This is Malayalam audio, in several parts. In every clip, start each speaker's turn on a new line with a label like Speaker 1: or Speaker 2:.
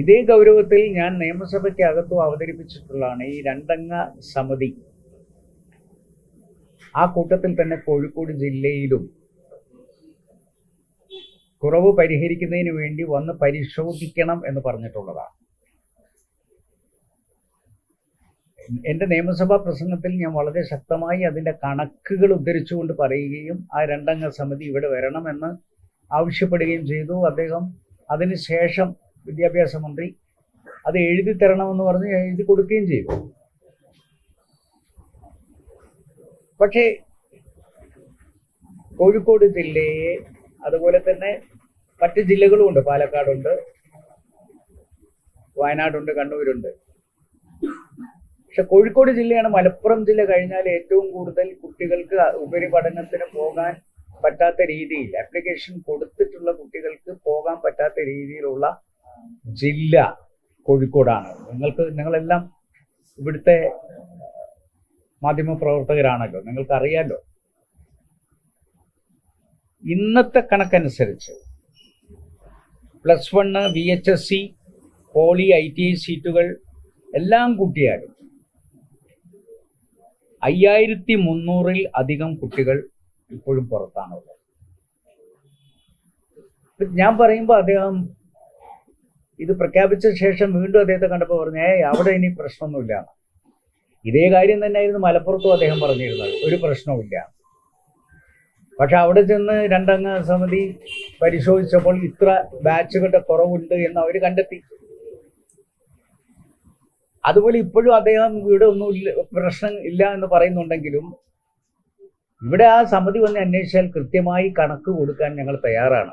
Speaker 1: ഇതേ ഗൗരവത്തിൽ ഞാൻ നിയമസഭയ്ക്ക് അകത്തും അവതരിപ്പിച്ചിട്ടുള്ളതാണ് ഈ രണ്ടംഗ സമിതി. ആ കൂട്ടത്തിൽ തന്നെ കോഴിക്കോട് ജില്ലയിലും കുറവ് പരിഹരിക്കുന്നതിന് വേണ്ടി വന്ന് പരിശോധിക്കണം എന്ന് പറഞ്ഞിട്ടുള്ളതാണ്. എന്റെ നിയമസഭാ പ്രസംഗത്തിൽ ഞാൻ വളരെ ശക്തമായി അതിന്റെ കണക്കുകൾ ഉദ്ധരിച്ചുകൊണ്ട് പറയുകയും ആ രണ്ടംഗ സമിതി ഇവിടെ വരണമെന്ന് ആവശ്യപ്പെടുകയും ചെയ്തു. അദ്ദേഹം അതിനുശേഷം വിദ്യാഭ്യാസ മന്ത്രി അത് എഴുതി തരണമെന്ന് പറഞ്ഞ് എഴുതി കൊടുക്കുകയും ചെയ്തു. പക്ഷേ കോഴിക്കോട് ജില്ലയെ അതുപോലെ തന്നെ മറ്റ് ജില്ലകളുമുണ്ട്. പാലക്കാടുണ്ട് വയനാടുണ്ട് കണ്ണൂരുണ്ട്. പക്ഷെ കോഴിക്കോട് ജില്ലയാണ് മലപ്പുറം ജില്ല കഴിഞ്ഞാൽ ഏറ്റവും കൂടുതൽ കുട്ടികൾക്ക് ഉപരിപഠനത്തിന് പോകാൻ പറ്റാത്ത രീതിയിൽ ആപ്ലിക്കേഷൻ കൊടുത്തിട്ടുള്ള കുട്ടികൾക്ക് പോകാൻ പറ്റാത്ത രീതിയിലുള്ള ജില്ല കോഴിക്കോടാണ്. നിങ്ങൾക്ക് നിങ്ങളെല്ലാം ഇവിടുത്തെ മാധ്യമപ്രവർത്തകരാണല്ലോ നിങ്ങൾക്ക് അറിയാലോ ഇന്നത്തെ കണക്കനുസരിച്ച് plus one V H S C poly I T I സീറ്റുകൾ എല്ലാം കൂട്ടിയാലും അയ്യായിരത്തി മുന്നൂറിൽ അധികം കുട്ടികൾ ഇപ്പോഴും പുറത്താണുള്ളത്. ഞാൻ പറയുമ്പോൾ അദ്ദേഹം ഇത് പ്രഖ്യാപിച്ച ശേഷം വീണ്ടും അദ്ദേഹത്തെ കണ്ടപ്പോൾ പറഞ്ഞു ഏ അവിടെ ഇനി പ്രശ്നമൊന്നുമില്ല. ഇതേ കാര്യം തന്നെയായിരുന്നു മലപ്പുറത്തും അദ്ദേഹം പറഞ്ഞിരുന്നത്. ഒരു പ്രശ്നവുമില്ല. പക്ഷെ അവിടെ ചെന്ന് രണ്ടംഗ സമിതി പരിശോധിച്ചപ്പോൾ ഇത്ര ബാച്ചുകളുടെ കുറവുണ്ട് എന്ന് അവർ കണ്ടെത്തി. അതുപോലെ ഇപ്പോഴും അദ്ദേഹം ഇവിടെ ഒന്നും ഇല്ല പ്രശ്നം ഇല്ല എന്ന് പറയുന്നുണ്ടെങ്കിലും ഇവിടെ ആ സമിതി വന്ന് അന്വേഷിച്ചാൽ കൃത്യമായി കണക്ക് കൊടുക്കാൻ ഞങ്ങൾ തയ്യാറാണ്.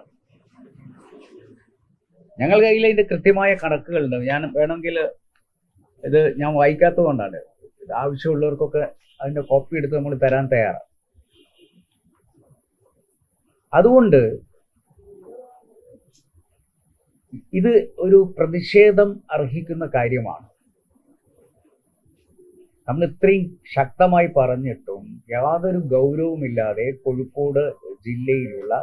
Speaker 1: ഞങ്ങൾ കയ്യിൽ ഇതിന്റെ കൃത്യമായ കണക്കുകളുണ്ട്. ഞാൻ വേണമെങ്കിൽ ഇത് ഞാൻ വായിക്കാത്തത് കൊണ്ടാണ്. ആവശ്യമുള്ളവർക്കൊക്കെ അതിന്റെ കോപ്പി എടുത്ത് നമ്മൾ തരാൻ തയ്യാറാണ് അതുകൊണ്ട് ഇത് ഒരു പ്രതിഷേധം അർഹിക്കുന്ന കാര്യമാണ്. നമ്മൾ ഇത്രയും ശക്തമായി പറഞ്ഞിട്ടും യാതൊരു ഗൗരവമില്ലാതെ കോഴിക്കോട് ജില്ലയിലുള്ള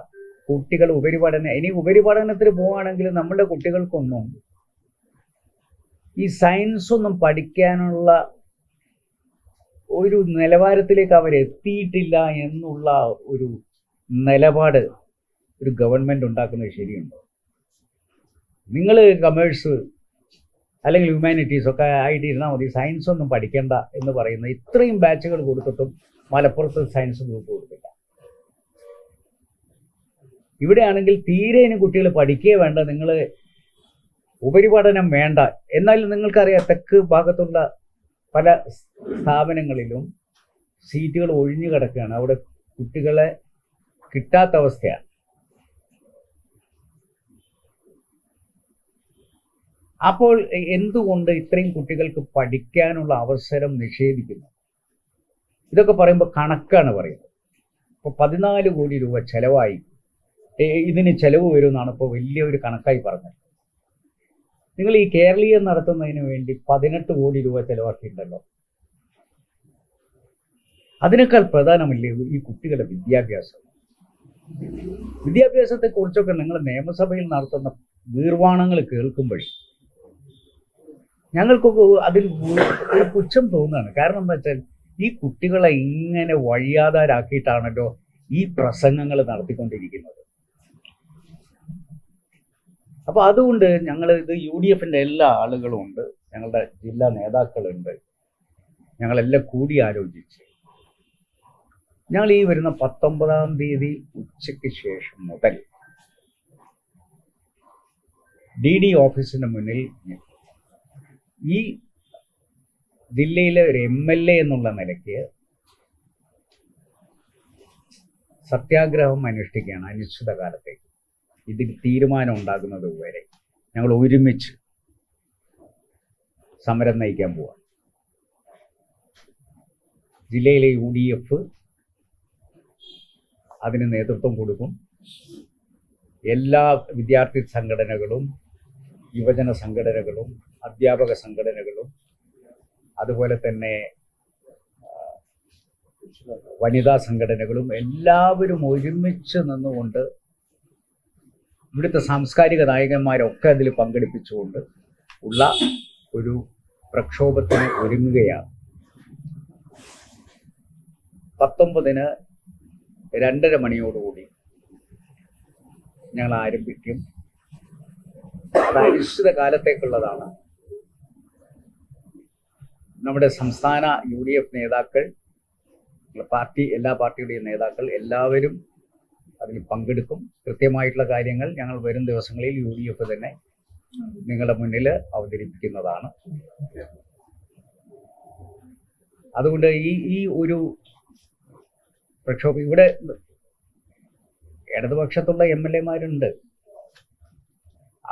Speaker 1: കുട്ടികൾ ഉപരിപഠന ഇനി ഉപരിപഠനത്തിന് പോവുകയാണെങ്കിൽ നമ്മുടെ കുട്ടികൾക്കൊന്നും ഈ സയൻസ് ഒന്നും പഠിക്കാനുള്ള ഒരു നിലവാരത്തിലേക്ക് അവർ എത്തിയിട്ടില്ല എന്നുള്ള ഒരു നിലപാട് ഒരു ഗവൺമെന്റ് ഉണ്ടാക്കുന്നത് ശരിയുണ്ടോ? നിങ്ങൾ കമേഴ്സ് അല്ലെങ്കിൽ ഹ്യൂമാനിറ്റീസ് ഒക്കെ ആയിട്ട് ഇരുന്നാൽ മതി. സയൻസ് ഒന്നും പഠിക്കേണ്ട എന്ന് പറയുന്ന ഇത്രയും ബാച്ചുകൾ കൊടുത്തിട്ടും മലപ്പുറത്ത് സയൻസ് ഗ്രൂപ്പ് കൊടുക്കില്ല ഇവിടെയാണെങ്കിൽ തീരെ ഇനി കുട്ടികൾ പഠിക്കുകയേ വേണ്ട നിങ്ങൾ ഉപരിപഠനം വേണ്ട. എന്നാലും നിങ്ങൾക്കറിയാം തെക്ക് ഭാഗത്തുള്ള പല സ്ഥാപനങ്ങളിലും സീറ്റുകൾ ഒഴിഞ്ഞു കിടക്കുകയാണ്. അവിടെ കുട്ടികളെ കിട്ടാത്ത അവസ്ഥയാണ്. അപ്പോൾ എന്തുകൊണ്ട് ഇത്രയും കുട്ടികൾക്ക് പഠിക്കാനുള്ള അവസരം നിഷേധിക്കുന്നു? ഇതൊക്കെ പറയുമ്പോൾ കണക്കാണ് പറയുന്നത്. ഇപ്പോൾ പതിനാല് കോടി രൂപ ചെലവായി. ഇതിന് ചെലവ് വരുമെന്നാണ് ഇപ്പോൾ വലിയൊരു കണക്കായി പറഞ്ഞത്. നിങ്ങൾ ഈ കേരളീയം നടത്തുന്നതിന് വേണ്ടി പതിനെട്ട് കോടി രൂപ ചെലവാക്കിയിട്ടുണ്ടല്ലോ. അതിനേക്കാൾ പ്രധാനമല്ലേ ഈ കുട്ടികളുടെ വിദ്യാഭ്യാസം? വിദ്യാഭ്യാസത്തെ കുറിച്ചൊക്കെ നിങ്ങൾ നിയമസഭയിൽ നടത്തുന്ന വീർവാണങ്ങൾ കേൾക്കുമ്പോഴേ ഞങ്ങൾക്കൊക്കെ അതിൽ ഒരു പുച്ഛം തോന്നുകയാണ്. കാരണം എന്താ വെച്ചാൽ ഈ കുട്ടികളെ ഇങ്ങനെ വഴിയാതാരാക്കിയിട്ടാണല്ലോ ഈ പ്രസംഗങ്ങൾ നടത്തിക്കൊണ്ടിരിക്കുന്നത്. അപ്പൊ അതുകൊണ്ട് ഞങ്ങൾ ഇത് യു ഡി എഫിന്റെ എല്ലാ ആളുകളും ഉണ്ട് ഞങ്ങളുടെ ജില്ലാ നേതാക്കളുണ്ട്. ഞങ്ങളെല്ലാം കൂടി ആലോചിച്ച് ഞങ്ങൾ ഈ വരുന്ന പത്തൊമ്പതാം തീയതി ഉച്ചയ്ക്ക് ശേഷം മുതൽ ഡി ഡി ഓഫീസിന് മുന്നിൽ ഈ ജില്ലയിലെ ഒരു എം എൽ എ എന്നുള്ള നിലയ്ക്ക് സത്യാഗ്രഹം അനുഷ്ഠിക്കുകയാണ് അനിശ്ചിതകാലത്തേക്ക്. ഇതിൽ തീരുമാനം ഉണ്ടാകുന്നത് വരെ ഞങ്ങൾ ഒരുമിച്ച് സമരം നയിക്കാൻ പോവാം. ജില്ലയിലെ യു ഡി എഫ് അതിന് നേതൃത്വം കൊടുക്കും. എല്ലാ വിദ്യാർത്ഥി സംഘടനകളും യുവജന സംഘടനകളും അധ്യാപക സംഘടനകളും അതുപോലെ തന്നെ വനിതാ സംഘടനകളും എല്ലാവരും ഒരുമിച്ച് നിന്നുകൊണ്ട് ഇവിടുത്തെ സാംസ്കാരിക നായകന്മാരൊക്കെ അതിൽ പങ്കെടുപ്പിച്ചുകൊണ്ട് ഉള്ള ഒരു പ്രക്ഷോഭത്തിന് ഒരുങ്ങുകയാണ്. പത്തൊമ്പതിന് രണ്ടര മണിയോടുകൂടി ഞങ്ങൾ ആരംഭിക്കും. അനിശ്ചിത കാലത്തേക്കുള്ളതാണ്. നമ്മുടെ സംസ്ഥാന യു ഡി എഫ് നേതാക്കൾ പാർട്ടി എല്ലാ പാർട്ടിയുടെയും നേതാക്കൾ എല്ലാവരും അതിൽ പങ്കെടുക്കും. കൃത്യമായിട്ടുള്ള കാര്യങ്ങൾ ഞങ്ങൾ വരും ദിവസങ്ങളിൽ യു ഡി എഫ് തന്നെ നിങ്ങളുടെ മുന്നിൽ അവതരിപ്പിക്കുന്നതാണ്. അതുകൊണ്ട് ഈ ഈ ഒരു പ്രക്ഷോഭം ഇവിടെ ഇടതുപക്ഷത്തുള്ള എം എൽ എമാരുണ്ട്.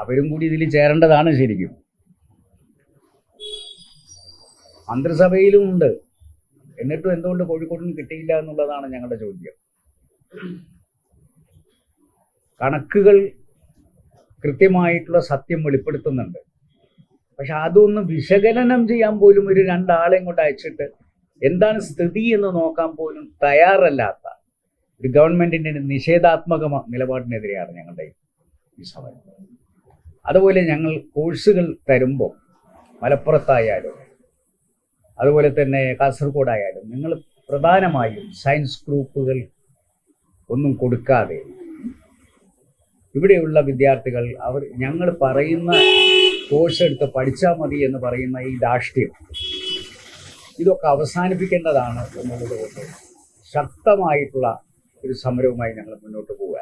Speaker 1: അവരും കൂടി ഇതിൽ ചേരേണ്ടതാണ് ശരിക്കും. മന്ത്രിസഭയിലും ഉണ്ട്. എന്നിട്ടും എന്തുകൊണ്ട് കോഴിക്കോടിന് കിട്ടിയില്ല എന്നുള്ളതാണ് ഞങ്ങളുടെ ചോദ്യം. കണക്കുകൾ കൃത്യമായിട്ടുള്ള സത്യം വെളിപ്പെടുത്തുന്നുണ്ട്. പക്ഷെ അതൊന്ന് വിശകലനം ചെയ്യാൻ പോലും ഒരു രണ്ടാളെ കൊണ്ട് അയച്ചിട്ട് എന്താണ് സ്ഥിതി എന്ന് നോക്കാൻ പോലും തയ്യാറല്ലാത്ത ഒരു ഗവൺമെന്റിന്റെ നിഷേധാത്മക നിലപാടിനെതിരെയാണ് ഞങ്ങളുടെ ഈ സമരം. അതുപോലെ ഞങ്ങൾ കോഴ്സുകൾ തരുമ്പോൾ മലപ്പുറത്തായാലും അതുപോലെ തന്നെ കാസർഗോഡായാലും നിങ്ങൾ പ്രധാനമായും സയൻസ് ഗ്രൂപ്പുകൾ ഒന്നും കൊടുക്കാതെ ഇവിടെയുള്ള വിദ്യാർത്ഥികൾ അവർ ഞങ്ങൾ പറയുന്ന കോഴ്സ് എടുത്ത് പഠിച്ചാൽ മതി എന്ന് പറയുന്ന ഈ ധാഷ്ട്യം ഇതൊക്കെ അവസാനിപ്പിക്കേണ്ടതാണ് എന്നുള്ളത് കൊണ്ട് ശക്തമായിട്ടുള്ള ഒരു സമരവുമായി ഞങ്ങൾ മുന്നോട്ട് പോവുക